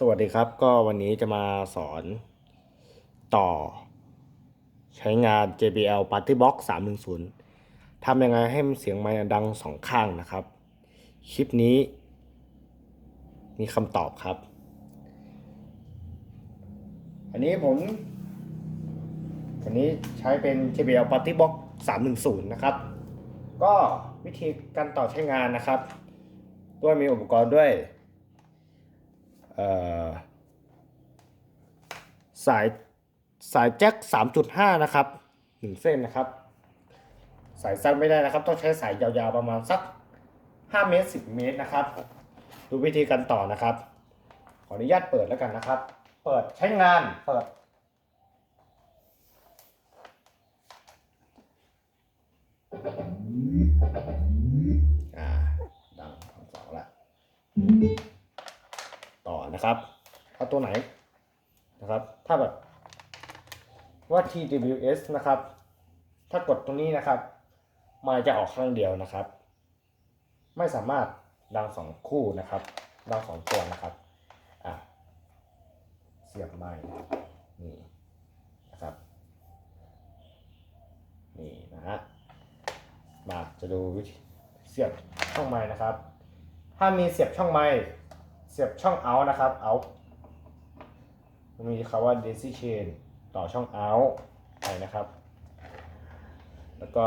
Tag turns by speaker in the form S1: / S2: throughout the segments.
S1: สวัสดีครับก็วันนี้จะมาสอนต่อ ใช้งาน JBL Party Box 310ทำยังไงให้เสียงไมค์ดังสองข้างนะครับ คลิปนี้ มีคำตอบครับ อันนี้ผมอันนี้ใช้เป็น JBL Party Box 310 นะครับ ก็วิธีการต่อใช้งานนะครับ ด้วยมีอุปกรณ์ด้วย สายสายแจ็ค 3.5 นะครับหนึ่งเส้นนะครับ สายสั้นไม่ได้นะครับ ต้องใช้สายยาวๆประมาณสัก 5 เมตร 10 เมตรนะครับ ดูวิธีการต่อนะครับ ขออนุญาตเปิดแล้วกันนะครับ เปิดใช้งานเปิด อ่า ดังสองละ นะครับ เอาตัวไหนนะครับ ถ้าแบบว่า TWS นะครับ ถ้ากดตรงนี้นะครับไมค์จะออกข้างเดียวนะครับ ไม่สามารถดังสองคู่นะครับ ดังสองตัวนะครับอะเสียบไมค์นี่นะครับ นี่นะฮะ มาจะดูวิธีเสียบช่องไม้นะครับ ถ้ามีเสียบช่องไม้ เสียบช่อง out นะครับ out มันมีคำว่า daisy chain ต่อช่อง out ไปนะครับ แล้วก็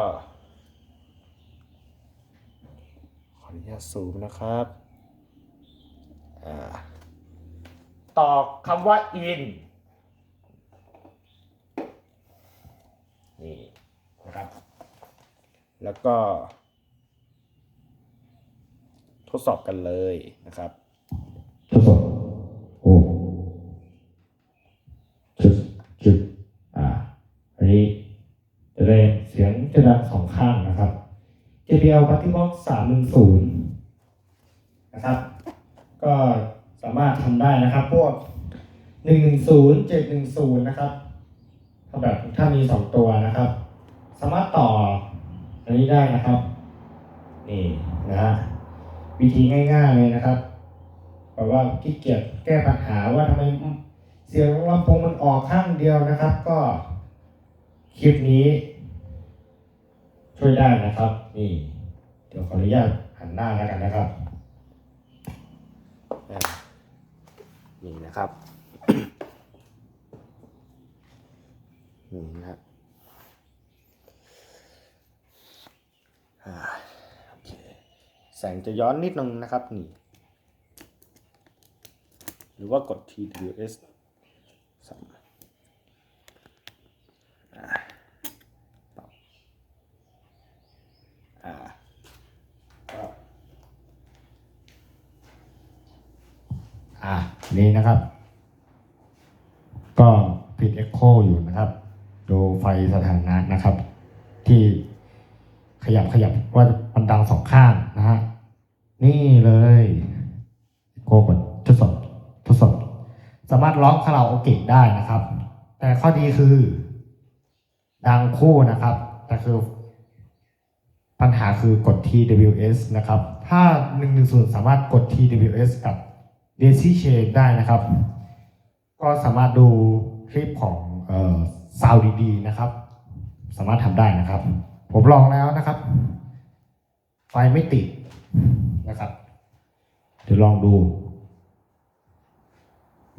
S1: ขออนุญาตซูมนะครับต่อคำว่า in นี่นะครับ แล้วก็ทดสอบกันเลยนะครับ
S2: ทดสอบโอ้จุดจุดอ่าอันนี้จะได้เสียงจะดังสองข้างนะครับ JBL Party Box 310 นะครับ ก็สามารถทำได้นะครับ พวก 110 710 นะครับ ถ้าแบบถ้ามีสองตัวนะครับ สามารถต่ออันนี้ได้นะครับ นี่นะฮะวิธีง่ายๆเลยนะครับ แปลว่าขี้เกียจแก้ปัญหาว่าทำไมเสียงลำโพงมันออกข้างเดียวนะครับ ก็คลิปนี้ ช่วยได้นะครับ นี่เดี๋ยวขออนุญาตหันหน้าแล้วกันนะครับ
S1: นี่นะครับนี่นะครับแสงจะย้อนนิดนึงนะครับนี่ รือว่ากด TWS สามอ่าต่ออ่า
S2: อ่านี่นะครับ ก็ปิดเอ็กโคอยู่นะครับ ดูไฟสถานะนะครับ ที่ขยับขยับว่ามันดังสองข้างนะฮะ นี่เลยโกกด สามารถร้องคาราโอเกะได้นะครับ แต่ข้อดีคือ ดังคู่นะครับ แต่คือ ปัญหาคือกด TWS นะครับ ถ้า 110 สามารถกด TWS กับ Daisy Chain ได้นะครับ ก็สามารถดูคลิปของเอ่อซาวดีๆนะครับ สามารถทำได้นะครับ ผมลองแล้วนะครับ ไฟไม่ติดนะครับ เดี๋ยวลองดู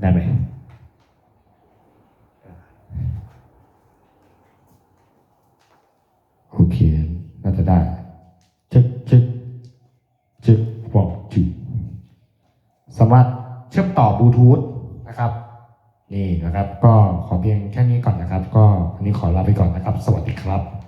S2: ได้ไหมโอเค น่าจะได้จึ๊กจึ๊กจึ๊กบอกจึ๊กสามารถเชื่อมต่อบลูทูธนะครับ นี่นะครับ ก็ขอเพียงแค่นี้ก่อนนะครับ ก็อันนี้ขอลาไปก่อนนะครับ สวัสดีครับ